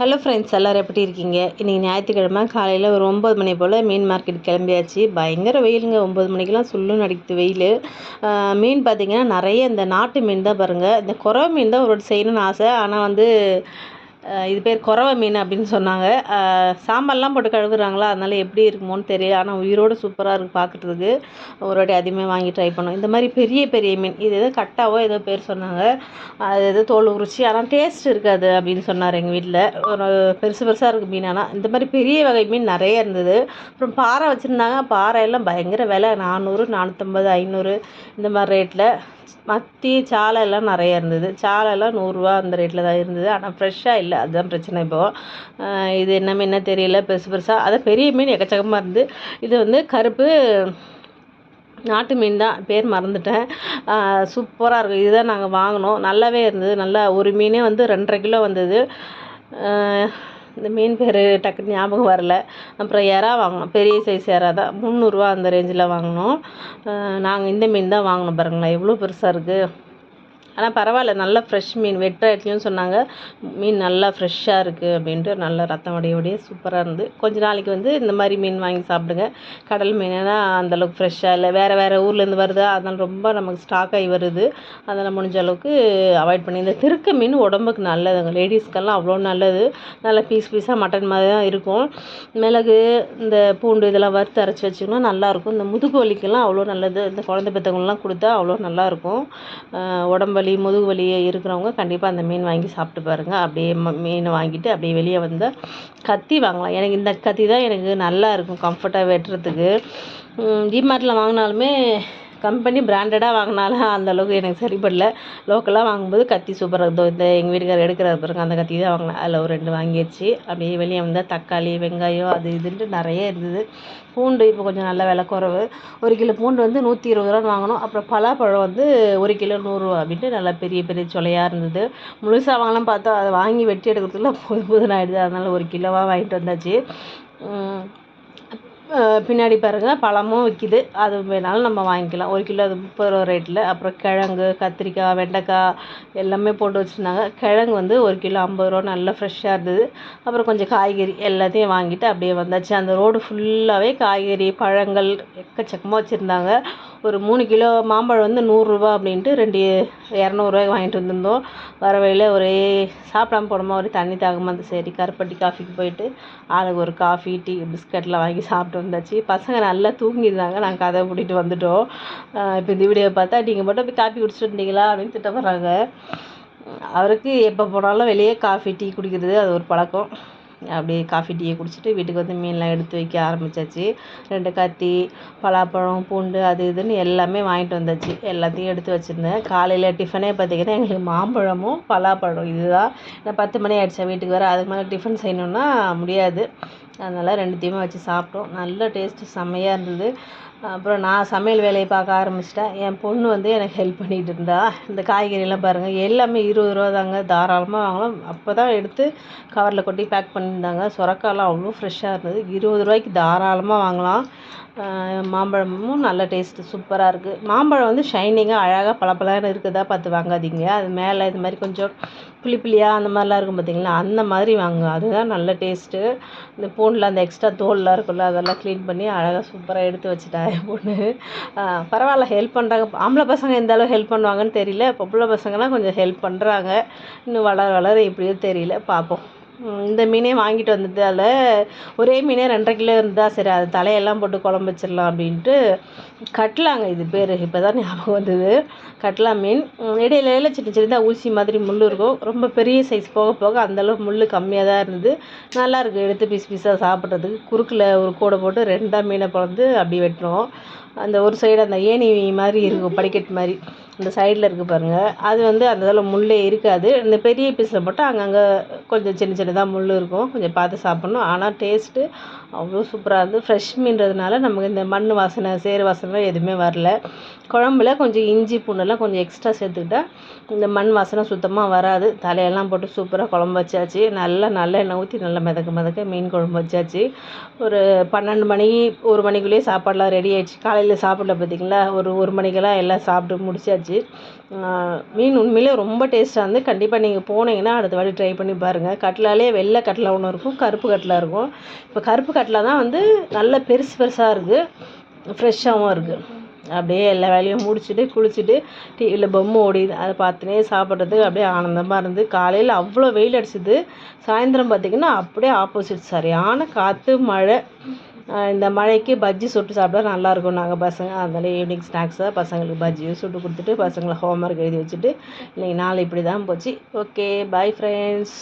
Hello friends எல்லோரும் எப்படி இருக்கீங்க? இன்றைக்கி ஞாயிற்றுக்கிழமை காலையில் ஒரு ஒம்பது மணி போல் மீன் மார்க்கெட் கிளம்பியாச்சு. பயங்கர வெயிலுங்க. ஒம்பது மணிக்கெலாம் சுள்ளும் அடிக்குது வெயில். மீன் பார்த்திங்கன்னா நிறைய இந்த நாட்டு மீன் தான் பாருங்கள் இந்த குறவை மீன் தான் ஒரு வாட்டி செய்யணும்னு ஆசை. ஆனால் வந்து இது பேர் குறவை மீன் அப்படின்னு சொன்னாங்க. சாம்பார்லாம் போட்டு கழுவுறாங்களா? அதனால் எப்படி இருக்குமோன்னு தெரியல. ஆனால் உயிரோடு சூப்பராக இருக்குது பார்க்குறதுக்கு ஒரு வாட்டி அதிகமாக வாங்கி ட்ரை பண்ணோம். இந்த மாதிரி பெரிய பெரிய மீன். இது எதோ கட்டாவோ ஏதோ பேர் சொன்னாங்க. அது எதோ தோல் உரிச்சி ஆனால் டேஸ்ட் இருக்காது அப்படின்னு சொன்னார் எங்கள் வீட்டில் ஒரு பெருசு பெருசாக இருக்குது மீன். ஆனால் இந்த மாதிரி பெரிய வகை மீன் நிறைய இருந்தது. அப்புறம் பாறை வச்சுருந்தாங்க. பாறை எல்லாம் பயங்கர விலை. நானூறு நானூற்றம்பது ஐநூறு இந்த மாதிரி ரேட்டில் மத்தி சாலை எல்லாம் நிறைய இருந்தது. சாலைலாம் நூறுரூவா அந்த ரேட்டில் தான் இருந்தது. ஆனால் ஃப்ரெஷ்ஷாக இல்லை. அதுதான் பிரச்சனை இப்போது இது என்ன மீன் தெரியல. பெருசு பெருசாக அதை பெரிய மீன் எக்கச்சக்கமாக இருந்து இது வந்து கருப்பு நாட்டு மீன் தான். பேர் மறந்துட்டேன். சூப்பராக இருக்கும். இதுதான் நாங்கள் வாங்கினோம். நல்லாவே இருந்தது. நல்லா ஒரு மீனே வந்து ரெண்டரை கிலோ வந்தது. இந்த மீன் பேர் டக்குன்னு ஞாபகம் வரல. அப்புறம் எறா வாங்கினோம். பெரிய சைஸ் எறா தான் முந்நூறுரூவா அந்த ரேஞ்சில் வாங்கினோம். நாங்கள் இந்த மீன் தான் வாங்கினோம் பாருங்களேன். எவ்வளோ பெருசாக இருக்குது ஆனால் பரவாயில்ல. நல்லா ஃப்ரெஷ் மீன். வெட்டுற இடத்துலையும் சொன்னாங்க. மீன் நல்லா ஃப்ரெஷ்ஷாக இருக்குது அப்படின்ட்டு நல்லா ரத்தம் வடைய சூப்பராக இருந்து. கொஞ்ச நாளைக்கு வந்து இந்த மாதிரி மீன் வாங்கி சாப்பிடுங்க. கடல் மீனுனா அந்தளவுக்கு ஃப்ரெஷ்ஷாக இல்லை. வேறு வேறு ஊர்லேருந்து வருது. அதனால் ரொம்ப நமக்கு ஸ்டாக் ஆகி வருது. அதனால் முடிஞ்ச அளவுக்கு அவாய்ட் பண்ணி இந்த திருக்க மீன் உடம்புக்கு நல்லதுங்க. லேடிஸ்க்கெல்லாம் அவ்வளோ நல்லது. நல்லா பீஸ் பீஸாக மட்டன் மாதிரி தான் இருக்கும். மிளகு இந்த பூண்டு இதெல்லாம் வறுத்து அரைச்சி வச்சுக்கணும் நல்லாயிருக்கும் இந்த முதுகு வலிக்கெல்லாம் அவ்வளோ நல்லது. இந்த குழந்தை பெற்றவங்களாம் கொடுத்தா அவ்வளோ நல்லாயிருக்கும் உடம்பு வலி முதுகு வலி இருக்கிறவங்க கண்டிப்பாக அந்த மீன் வாங்கி சாப்பிட்டு பாருங்கள் அப்படியே மீன் வாங்கிட்டு அப்படியே வெளியே வந்தால் கத்தி வாங்கலாம். எனக்கு இந்த கத்தி தான் எனக்கு நல்லா இருக்கும் கம்ஃபர்ட்டாக வெட்டுறதுக்கு. டிமார்ட்டில் வாங்கினாலுமே கம்பெனி பிராண்டடாக வாங்கினாலும் அந்தளவுக்கு எனக்கு சரிப்படல. லோக்கலாக வாங்கும்போது கத்தி சூப்பராக இருந்தோம் இந்த எங்கள் வீட்டுக்காரர் எடுக்கிறார் பாருங்க அந்த கத்தி தான் வாங்கினேன். அதில் ஒரு ரெண்டு வாங்கியாச்சு. அப்படியே வெளியே வந்தால் தக்காளி வெங்காயம் அது இதுன்ட்டு நிறைய இருந்தது. பூண்டு இப்போ கொஞ்சம் நல்ல விலை குறவு. ஒரு கிலோ பூண்டு வந்து நூற்றி இருபது ரூபான்னு வாங்கினோம் அப்புறம் பலாப்பழம் வந்து ஒரு கிலோ நூறுரூவா அப்படின்ட்டு நல்லா பெரிய பெரிய சொலையாக இருந்தது. முழுசாக வாங்கலாம் பார்த்தா அதை வாங்கி வெட்டி எடுக்கிறதுக்குள்ள புது புதுன்னு ஆகிடுது அதனால் ஒரு கிலோவாக வாங்கிட்டு வந்தாச்சு. பின்னாடி பாருங்கள் பழமும் விற்கிது அது வேணாலும் நம்ம வாங்கிக்கலாம். ஒரு கிலோ அது முப்பது ரூபா ரேட்டில் அப்புறம் கிழங்கு கத்திரிக்காய் வெண்டைக்காய் எல்லாமே போட்டு வச்சுருந்தாங்க. கிழங்கு வந்து ஒரு கிலோ ஐம்பது ரூபா நல்லா ஃப்ரெஷ்ஷாக இருந்தது. அப்புறம் கொஞ்சம் காய்கறி எல்லாத்தையும் வாங்கிட்டு அப்படியே வந்தாச்சு. அந்த ரோடு ஃபுல்லாகவே காய்கறி பழங்கள் எக்கச்சக்கமாக வச்சுருந்தாங்க. ஒரு மூணு கிலோ மாம்பழம் வந்து நூறுரூவா அப்படின்ட்டு ரெண்டு இரநூறுவாய்க்கு வாங்கிட்டு வந்திருந்தோம். வர வழியில் ஒரே சாப்பிடாம போனோமா ஒரே தண்ணி தாகமாக இருந்து சரி கருப்பட்டி காஃபிக்கு போயிட்டு ஆளுக்கு ஒரு காஃபி டீ பிஸ்கட்லாம் வாங்கி சாப்பிட்டு வந்தாச்சு. பசங்க நல்லா தூங்கியிருந்தாங்க. நாங்கள் கதை பிடிட்டு வந்துட்டோம். இப்போ இந்த வீடியோ பார்த்தா நீங்கள் மட்டும் போய் காஃபி குடிச்சிட்டு இருந்தீங்களா அப்படின்னு திட்ட போகிறாங்க அவருக்கு எப்போ போனாலும் வெளியே காஃபி டீ குடிக்கிறது அது ஒரு பழக்கம். அப்படியே காஃபி டீயை குடிச்சிட்டு வீட்டுக்கு வந்து மீன்லாம் எடுத்து வைக்க ஆரம்பித்தாச்சு ரெண்டு கத்தி பலாப்பழம் பூண்டு அது இதுன்னு எல்லாமே வாங்கிட்டு வந்தாச்சு. எல்லாத்தையும் எடுத்து வச்சுருந்தேன். காலையில் டிஃபனே பார்த்திங்கன்னா எங்களுக்கு மாம்பழமும் பலாப்பழம் இதுதான். நான் பத்து மணி ஆகிடுச்சா வீட்டுக்கு வர. அதுக்கு மேலே டிஃபன் செய்யணுன்னா முடியாது. அதனால் ரெண்டுத்தையுமே வச்சு சாப்பிட்டோம். நல்ல டேஸ்ட்டு செம்மையாக இருந்தது. அப்புறம் நான் சமையல் வேலையை பார்க்க ஆரம்பிச்சிட்டேன். என் பொண்ணு வந்து எனக்கு ஹெல்ப் பண்ணிகிட்டு இருந்தா. இந்த காய்கறியெல்லாம் பாருங்கள் எல்லாமே இருபது ரூபா தாங்க. தாராளமாக வாங்கலாம். அப்போ தான் எடுத்து கவரில் கொட்டி பேக் பண்ணியிருந்தாங்க. சுரக்காலாம் அவ்வளோ ஃப்ரெஷ்ஷாக இருந்தது. இருபது ரூபாய்க்கு தாராளமாக வாங்கலாம். மாம்பழமும் நல்ல டேஸ்ட்டு சூப்பராக இருக்குது மாம்பழம் வந்து ஷைனிங்காக அழகாக பளபளன்னு இருக்குதா பார்த்து வாங்காதீங்க. அது மேலே இது மாதிரி கொஞ்சம் புளி புளியாக அந்த மாதிரிலாம் இருக்கும் பார்த்தீங்களா அந்த மாதிரி வாங்க அதுதான் நல்ல டேஸ்ட்டு இந்த பூண்டில் அந்த எக்ஸ்ட்ரா தோல்லாம் இருக்குல்ல அதெல்லாம் க்ளீன் பண்ணி அழகாக சூப்பராக எடுத்து வச்சுட்டா என் பொண்ணு. பரவாயில்ல ஹெல்ப் பண்ணுறாங்க ஆம்பளை பசங்க எந்த அளவு ஹெல்ப் பண்ணுவாங்கன்னு தெரியல. பொம்பளை பசங்கலாம் கொஞ்சம் ஹெல்ப் பண்ணுறாங்க இன்னும் வளர வளர எப்படியோ தெரியல. பார்ப்போம் இந்த மீனே வாங்கிட்டு வந்ததால் ஒரே மீனே ரெண்டரை கிலோ இருந்தால் சரி அது தலையெல்லாம் போட்டு குழம்பு வச்சிடலாம் அப்படின்ட்டு கட்லாங்க இது பேர். இப்போ தான் ஞாபகம் வந்தது. கட்லா மீன். இடையில சின்ன சின்னதாக ஊசி மாதிரி முள் இருக்கும். ரொம்ப பெரிய சைஸ் போக போக அந்தளவு முள் கம்மியாக தான் இருந்தது. நல்லாயிருக்கு எடுத்து பீஸ் பீஸாக சாப்பிட்றதுக்கு. குறுக்கில் ஒரு கூடை போட்டு ரெண்டாக மீனை பிறந்து அப்படி வெட்டுறோம். அந்த ஒரு சைடு அந்த ஏணி மாதிரி இருக்கும் படிக்கட்டு மாதிரி. அந்த சைடில் இருக்குது பாருங்கள் அது வந்து அந்த இதில் முள்ளே இருக்காது. இந்த பெரிய பீஸில் போட்டால் அங்கங்கே கொஞ்சம் சின்ன சின்னதாக முள் இருக்கும். கொஞ்சம் பார்த்து சாப்பிட்ணும். ஆனால் டேஸ்ட்டு அவ்வளோ சூப்பராக இருந்து ஃப்ரெஷ் மீன்றதுனால நமக்கு இந்த மண் வாசனை சேறு வாசனைலாம் எதுவுமே வரல. குழம்புல கொஞ்சம் இஞ்சி பூண்டெல்லாம் கொஞ்சம் எக்ஸ்ட்ரா சேர்த்துக்கிட்டா இந்த மண் வாசனை சுத்தமாக வராது. தலையெல்லாம் போட்டு சூப்பராக குழம்பு வச்சாச்சு. நல்லா நல்லெண்ணெய் ஊற்றி நல்லா மிதக்க மிதக்க மீன் குழம்பு வச்சாச்சு. ஒரு பன்னெண்டு மணி ஒரு மணிக்குள்ளேயே சாப்பாடெலாம் ரெடி ஆகிடுச்சு காலையில் சாப்பிடல பார்த்திங்களா ஒரு ஒரு மணிக்கெல்லாம் எல்லாம் சாப்பிட்டு முடிச்சாச்சு. மீன் உண்மையிலே ரொம்ப டேஸ்ட்டாக இருந்து கண்டிப்பாக நீங்கள் போனீங்கன்னா அடுத்த வாட்டி ட்ரை பண்ணி பாருங்கள் கட்லாலே வெள்ளை கட்லா ஒன்று இருக்கும் கருப்பு கட்லா இருக்கும். இப்போ கருப்பு கட்லா தான் வந்து நல்ல பெருசு பெருசாக இருக்குது ஃப்ரெஷ்ஷாகவும் இருக்குது அப்படியே எல்லா வேலையும் முடிச்சுட்டு குளிச்சுட்டு டிவியில் பொம்மை ஓடிது அதை பார்த்துனே சாப்பிட்றதுக்கு அப்படியே ஆனந்தமாக இருந்து காலையில் அவ்வளோ வெயில் அடிச்சுது. சாயந்தரம் பார்த்திங்கன்னா அப்படியே ஆப்போசிட் சரியான காற்று மழை. இந்த மழைக்கு பஜ்ஜி சுட்டு சாப்பிட்டா நல்லாயிருக்கும். நாங்கள் பசங்க அதனால் ஈவினிங் ஸ்நாக்ஸாக பசங்களுக்கு பஜ்ஜியும் சுட்டு கொடுத்துட்டு பசங்களை ஹோம்ஒர்க் எழுதி வச்சுட்டு இன்றைக்கி நாள் இப்படி தான் போச்சு. Okay bye friends